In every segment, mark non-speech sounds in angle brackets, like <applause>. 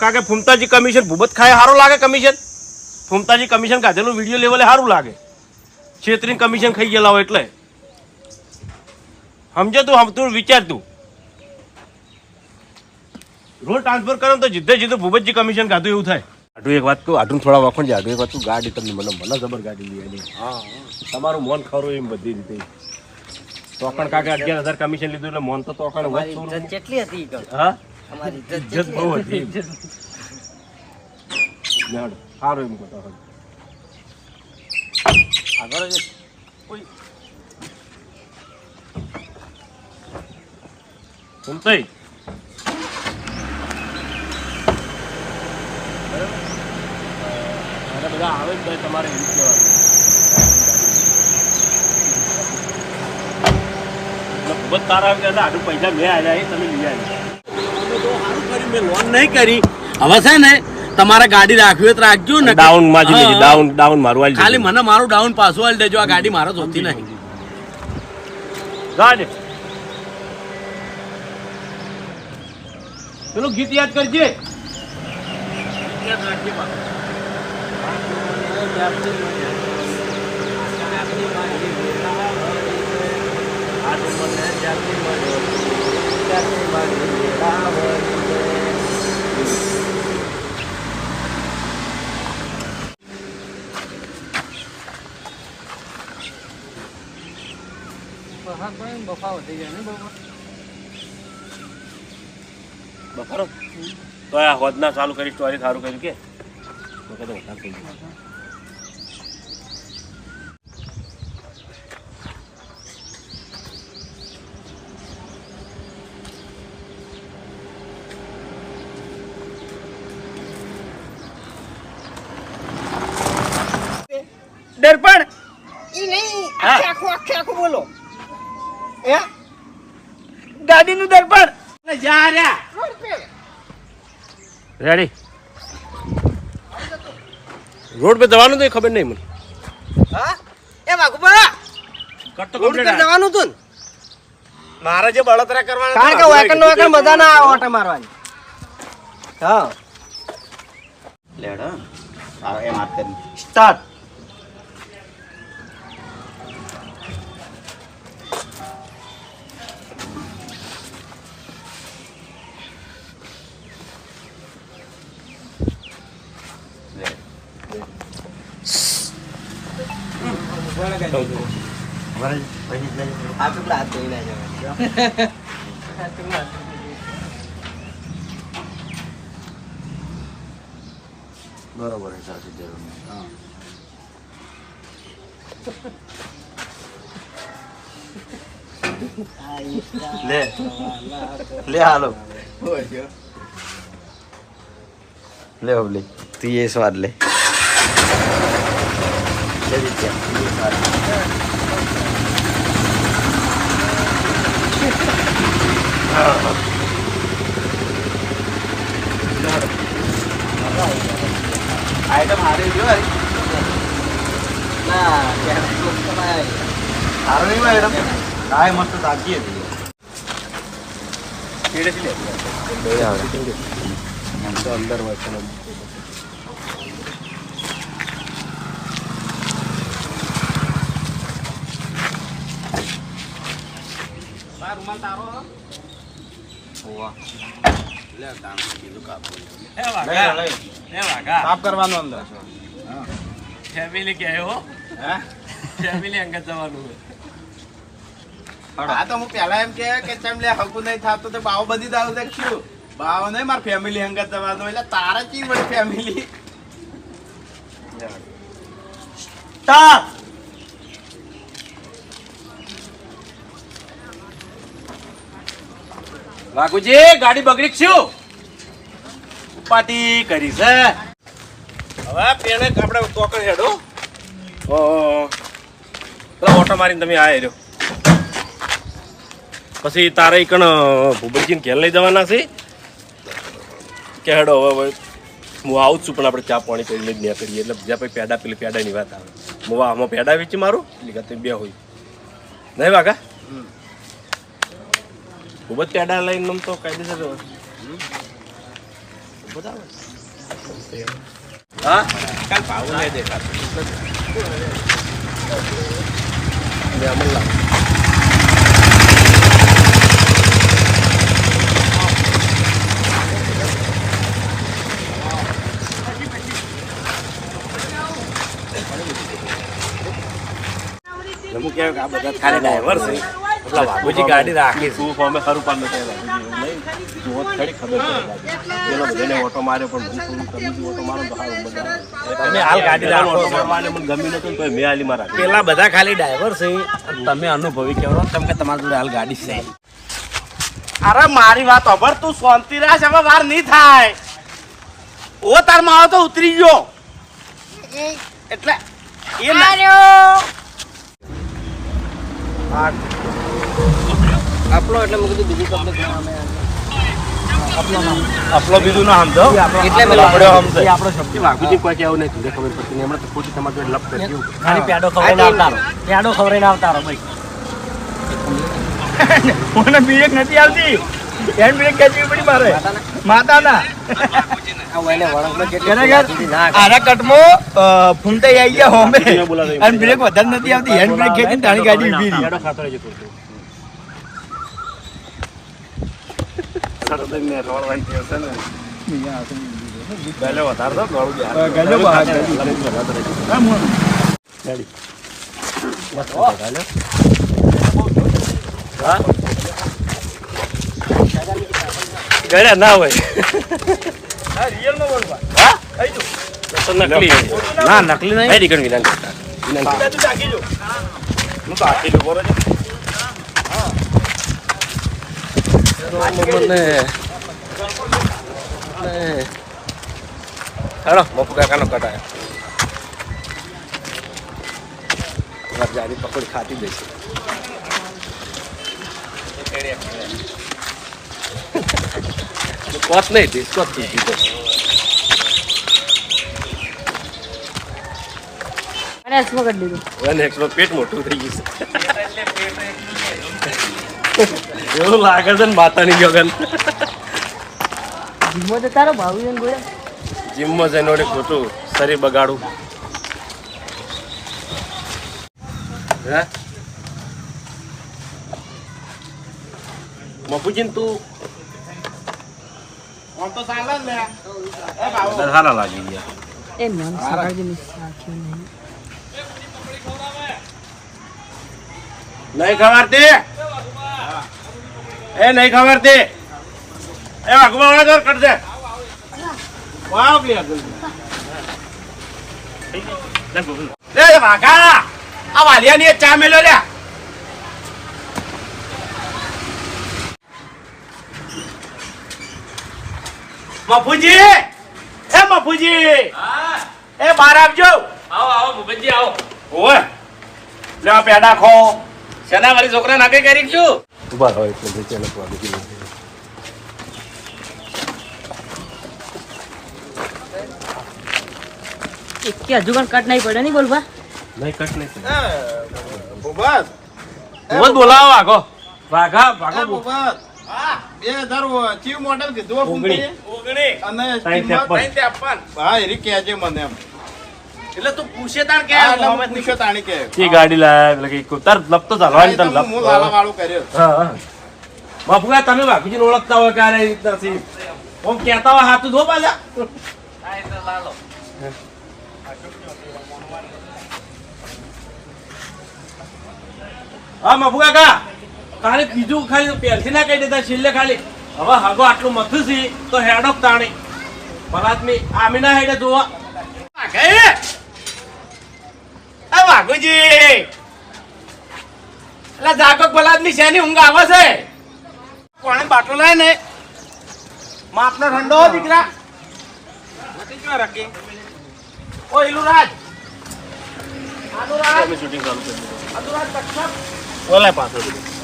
કારણ કે ફૂમતાજી કમિશન ભૂબત ખાય સારું લાગે કમિશન? ફૂમતાજી કમિશન કાઢેલું વીડિયો લેવલે સારું લાગે. છેતરીને કમિશન ખાઈ ગયેલા હોય એટલે. સમજો તું હમ તું વિચાર તું. રોલ ટ્રાન્સફર કરો તો જીધે જીધું ભૂપતજી કમિશન કાઢું એવું થાય. આટલું એક વાત કહું આટલું થોડા વખણ છે આટલું એક વાત તું ગાડી તમને મને મને જબર ગાડી લઈ આવી હા તમારું મોન ખરું એમ બધી રીતે. તોકણ કાકા અગિયાર હજાર કમિશન લીધું એટલે મોન તો ઇજ્જત કેટલી હતી હા? અમારી ઇજ્જત ઇજ્જત બહુ હતી. કેટલી લેવડો. સારું એમ કરતો હતો. આગળ જ ઓય. સુનતોય. બરાબર? અ, અને બધા આવે જ તો તમારે એવું જ કહેવાનું. એટલે ખૂબ જ તારા આવે એટલે આટલું પૈસા મેં આવ્યા એ તમે લઈ આવ્યા મેં લોન નહીં કરી. હવે છે ને તમારે ગાડી રાખવી તો રાખજો ને ડાઉનમાં. ડાઉન ડાઉન મારું આલી ખાલી મને મારું ડાઉન પાછું આલી દેજો આ ગાડી મારે જોતી નહીં. ગાડ. પેલું ગીત યાદ કરજે. બફારો તો આ હોદના ચાલુ કરી સ્ટોરી સારું કર્યું કે. દર્પણ ઈ નહીં. આખું આખે આખું બોલો. હે? ગાડીનું દર્પણ. જા રહ્યા. રેડી. રોડ પે જવાનું તો એ ખબર નહીં મને. હા? એ વાઘુબા કટ તો રોડ જવાનું હતું મારે જે બળતરા કરવાના કારણ કે વાકણ વાકણ બધા ના આવે ઓટા મારવાની. હા. લેડ. એ વાત એમ કરી. સ્ટાર્ટ પેલા હાથ ધોઈ ના બરોબર છે લે. લે તું એ સ્વાદ લે લે તું એ સ્વાદ લે. આઈટમ હારી જો હારી ના ત્યાં તો તમારે હારો નહીં આઈટમ કાંઈ મસ્ત તાજી હતી છેડેથી લે લઈ આવે તો અંદર હોય છે ને. હોવા એ વાઘા લઈ એ સાફ કરવાનું અંદર ફેમિલી કે હો હે ફેમિલી અંગત જવાનું હા તો હું પેલા એમ કે કે ચમ લે હકુ નહીં થતું તો બાવ બધી દાવ દેખ્યું. બાવ નહીં માર ફેમિલી હંગત જવાનું એટલે તારા ચી બધી ફેમિલી સ્ટાર્ટ વાઘુજી ગાડી બગડી છું ઉપાટી કરી છે. હવે પેલે આપણે તોકણ હેડો. ઓટો મારીને તમે આ રહ્યો. પછી તારે કણ ભૂપતજીને ઘેર લઈ જવાના છે? કે હેડો હવે હું આવું છું પણ આપણે ચા પાણી કરીને જ ન્યા કરીએ એટલે બીજા પછી પેડા પેલી પેડાની વાત આવે. હું આમાં પેડા વેચી મારું? એટલે કે બે હોય. નહીં વાઘા? ખૂબ જ પેડા લઈને આમ તો કાયદેસર હા? કાલ ભાવ નહીં દેખાતું. અમલ લાવ. હું કેવું કે આ બધા ખાલી ડ્રાઈવર છે. એટલા વાઘુજી ગાડી રાખી છે. તું ખરું પાડ નથી જુઓ ખરી ખબર પડે બાકી. બધાને ઓટો માર્યો પણ થોડું તમે ઓટો મારો તો સારું મજા તમે હાલ ગાડી રાખો. મારવાને મને ગમી નતું ને મેં હાલી મારા પેલા બધા ખાલી ડ્રાઈવર છે. તમે અનુભવી કહેવો કેમ કે તમારી જોડે હાલ ગાડી છે. અરે મારી વાત અભર તું શાંતિ રાખ હવે વાર નહીં થાય. ઓ તાર માવો તો ઉતરી ગયો. એટલે એ આપણો એટલે મેં કીધું બીજું ના સમજો એટલે મેં આપડ્યો સમજે. આપણો શબ્દ. કે બીજી કોઈ કેવું નહીં તુંને ખબર પડતી હમણાં તો ખોટી તમારી જોડે લપ કરી. ખાલી પેડો ખવડાવીને આવતા રહો પેડો રહો ભાઈ. <laughs> મને બ્રેક નથી આવતી. હેન્ડ બ્રેક ખેંચવી પડી મારે. માતાના. આ કેટલી ખરેખર આના કટમાં ફૂમતે આવી ગયા હોમે. અને બ્રેક વધારે નથી આવતી. હેન્ડ બ્રેક ખેંચીને તારી ગાડી ઊભી રહી. પેડો ગળ્યા ના હોય. ના નકલી નહીં. નહીં દીકરી વિનાન. કરતા વિનાન કરતા. તું ઢાંકી જો. હું તો આખી ડૂબો રહ્યો છું. મને. હેડો મફુ કાકાનો કટાય જારી પકડી ખાતી દેશે નહીં ડિસ્કો જ અને હાથમાં કરી દીધું વન એક્સમાં પેટ મોટું થઈ ગયું છે એવું લાગે છે ને માતાની જગન ધીમો તો તારો ભાવ છે ને જીમમાં જઈને વળી ખોટું શરીર બગાડું હે મફુજીન તું આમ તો ચાલે ને લે. એ બાબુ. સારા લાગી ગયા એ મન સગાડી મિસ રાખ્યું નહીં નહીં ખબર તે એ નહીં ખબર તે એ વાઘમાં વાળા જોર કરજે વાવ ક્લિયર લે વાઘા આ વાલિયાની એક ચા મેલો લે મફુજી! એ મફુજી! એ બાર આપજો આવો આવો મફુજી આવો. ઓય લે આ પેડા ખો. શેના વાળી છોકરા નાકે કરી છું ઊભા હોય એટલે નીચે લખવા દીધી એક કે હજુ પણ કટ નહીં પડે નહીં બોલવા? નહીં કટ નહીં ભૂપત. હું બોલાવો આગો. વાઘા વાઘો હા બે હજાર ચીવ મોડેલ કીધું ઓગણી. ઓગણી. અને સાઈઠ કિંમત ત્રેપન. સાઈઠ ત્રેપન. હા એરી કહેજે મને એમ. એટલે તું પૂછે તાર કે હા, એટલે હું પૂછ્યો તાણી કે. કે ગાડી લાયા એટલે કે તાર લપ ચાલવાની તને હા, હું લાલા લપ કર્યો. હા હા. બાપુગા તમે બાપુજીને ઓળખતા હોય રીતના છે? ઓમ કહેતા હોય હાથું ધો પાછા. હા મફુકા કાકા. ખાલી બીજું ખાલી પહેલથી ના કહી દેતા છેલ્લે ખાલી. હવે હગો આટલું મથું છે તો હેડો તાણી. પલાદમી આમીના હેડે જોવા. વાઘે! વાઘુજી! એટલે જાગો બલાદની શેની ઊંઘ આવે છે? કોણે બાટલો લાય ને? માપનો ઠંડો દીકરા. રાખી ઓ ઇલુ રાજ આનુ રાજ. શૂટિંગ ચાલુ કરી દીધું. આનુ ઓલા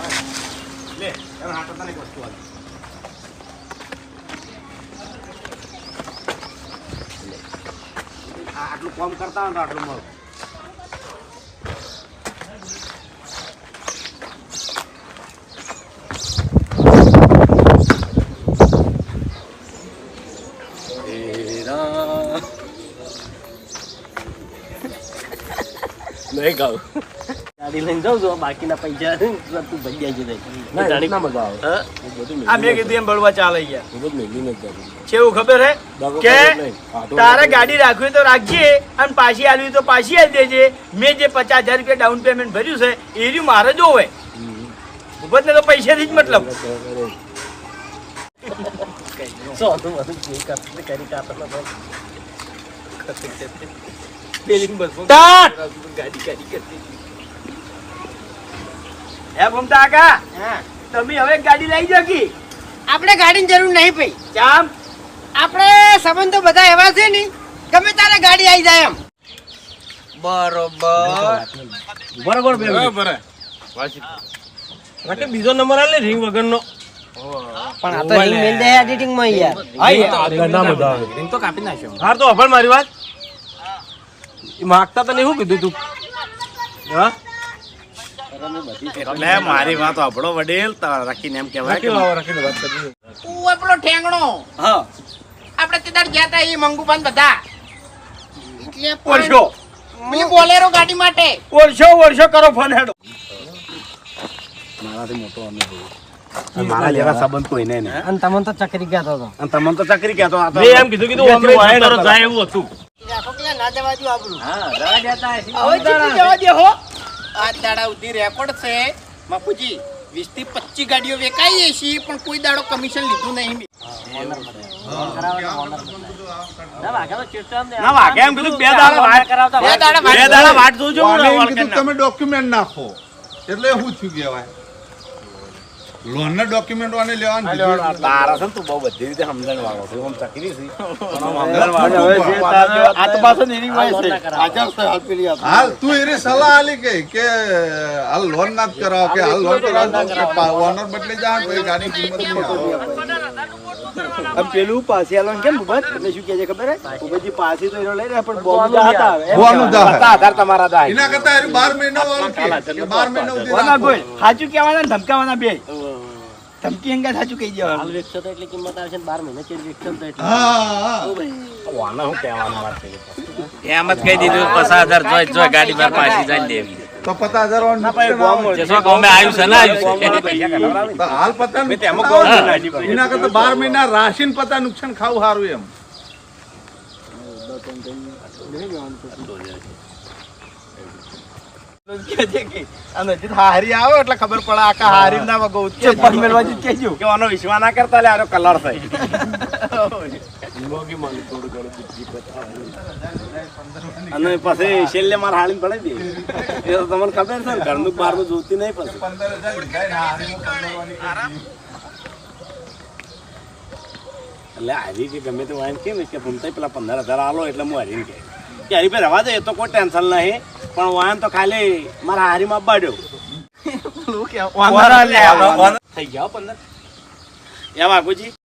બધું લે એમ હાટો તને એક વસ્તુ આલે. આ આટલું કામ કરતા હોય તો આટલું મળે નહીં ગાવ ગાડી લઈને જાઉં છું બાકીના પૈસા તું ભઈ જાય છે ના મજા આવે. હા? હું બધું આ મેં કીધું એમ બળવા ચાલે ગયા હું બધું મેલીને જ જાઉં. ખબર હે? કે કરે નહીં. આટો તારે ગાડી રાખવી તો રાખજે અને પાછી આલવી તો પાછી આલી દેજે. મેં જે પચાસ હજાર રૂપિયા ડાઉન પેમેન્ટ ભર્યું છે એ રહ્યું મારે જોવે ભૂપતને તો પૈસાથી જ મતલબ. કરી. બસમાં ગાડી ગાડી કરતી. હે ભૂમતા કાકા? તમે હવે ગાડી લઈ જાઓ કી? આપણે ગાડીની જરૂર નહીં પઈ ચામ? આપણે સંબંધો બધા એવા છે ને ગમે તારે ગાડી આવી જાય એમ. બરોબર. બે મિનિટ. માટે બીજો નંબર આલે રિંગ વગરનો. પણ આ તો રિંગ મેલ દે એડિટિંગમાં યાર. આગળ ના મજા આવે. ring તો કાપી નાખ્યો. હાર તો અભણ મારી વાત. માગતા તને શું કીધું તું? હા? એટલે મારી વાત આપણો વડીલ રાખીને એમ કહેવાય કે લાવો રાખીને વાત કરજો ઓય પેલો ઠેંગણો. હા. આપણે તે ગયા હતા એ મંગુપાન બધા. એટલે પેલી બોલેરો ગાડી માટે. ઓળશો ઓળશો કરો ફોન હેડો. મારાથી મોટો અનુભવ મારા જેવા સંબંધ કોઈને નહીં અને તમને તો ચકરી ગયા હતો. અને તમને તો ચકરી કહેતો આ મેં એમ કીધું કીધું અમે તરત જાય એવું હતું રાખો કે ના જવા દો આપણું. હવે જવા દે હો? આ દાડા સુધી રેકોર્ડ છે બાપુજી વીસથી પચીસ ગાડીઓ વેચાઈ છે પણ કોઈ દાડો કમિશન લીધું નહીં મેં. ના વાગે એમ કીધું બે દાડા વાટ જોજો હું. તમે ડોક્યુમેન્ટ નાખો એટલે શું થયું કહેવાય લોન ના ડોક્યુમેન્ટ વાને લેવાનું. તારા છે તું બહુ બધી રીતે સમજણ વાળો છે. હું ચકરી છે. જે આ તો પાછો નીરી હોય છે. હાલ તું એની સલાહ આલી કે કે હાલ લોન ના કરાવ કે હાલ લોન કરાવો ઓનર બદલી જા કોઈ ગાડી કિંમત નહીં આમ પેલું પાસે આલો કેમ ભૂપત એટલે શું કહે છે ખબર હે? ભૂપતજી પાછી તો એનો લઈ રહ્યા પણ બોમ્બ હતા હવે એમ બોનું દા બધા આધાર તમારા દા એના કરતા એનું બાર મહિના વાળો કે? કે બાર મહિના સુધી સાચું કહેવાના ધમકાવાના બે. ધમકી અંગા સાચું કહી હાલ દેવાનું વેચશો તો એટલી કિંમત આવશે ને 12 મહિના ચેર વેચશો તો એટલે. હા વાના હું. કહેવાનું વાત છે? એમ જ કહી દીધું 50000 જોઈ જોઈ ગાડી પર પાછી જાય દેવી. તો પચાસ હજાર વાળું નુકસાન ગોમ જેસો ગોમે ગમે આવ્યું છે ના આવ્યું છે. તો હાલ પતા મેં તેમાં. નાખી. એના કરતા બાર મહિના રાશિન પતા નુકસાન ખાવું સારું એમ. હારી આવો એટલે ખબર પડે આખા હારી ના વગો પગ મેળવા ના કરતા લે આનો કલર છે અને પછી મારે હાલીને પડે દે એ તો તમને ખબર છે ને ઘરનું બહારનું જોતી નહીં પછી. એટલે હારી કે ગમે તે વાઈન કેમ કે ભૂમતા પેલા પંદર હજાર આલો એટલે હું હારી કે કે હારી રવા દે એ તો કોઈ ટેન્શન નહીં. પણ વાહન તો ખાલી મારા હારીમાં બાડ્યો <laughs> થઈ ગયા પંદર. એમ આગુજી